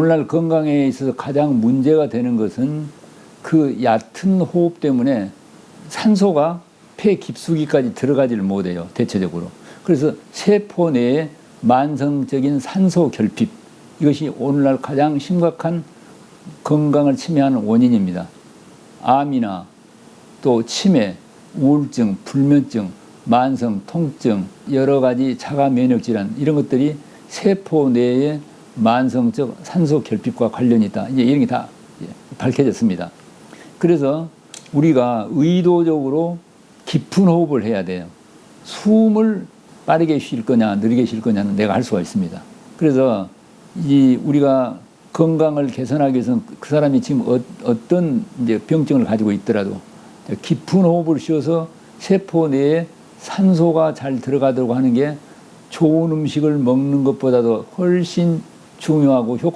오늘날 건강에 있어서 가장 문제가 되는 것은 그 얕은 호흡 때문에 산소가 폐 깊숙이까지 들어가지를 못해요. 대체적으로. 그래서 세포 내에 만성적인 산소 결핍 이것이 오늘날 가장 심각한 건강을 침해하는 원인입니다. 암이나 또 치매, 우울증, 불면증, 만성 통증, 여러 가지 자가 면역 질환 이런 것들이 세포 내에 만성적 산소 결핍과 관련이 있다. 이제 이런 게 다 밝혀졌습니다. 그래서 우리가 의도적으로 깊은 호흡을 해야 돼요. 숨을 빠르게 쉴 거냐, 느리게 쉴 거냐는 내가 할 수가 있습니다. 그래서 이 우리가 건강을 개선하기 위해서는 그 사람이 지금 어, 떤 이제 병증을 가지고 있더라도 깊은 호흡을 쉬어서 세포 내에 산소가 잘 들어가도록 하는 게 좋은 음식을 먹는 것보다도 훨씬 중요하고 효과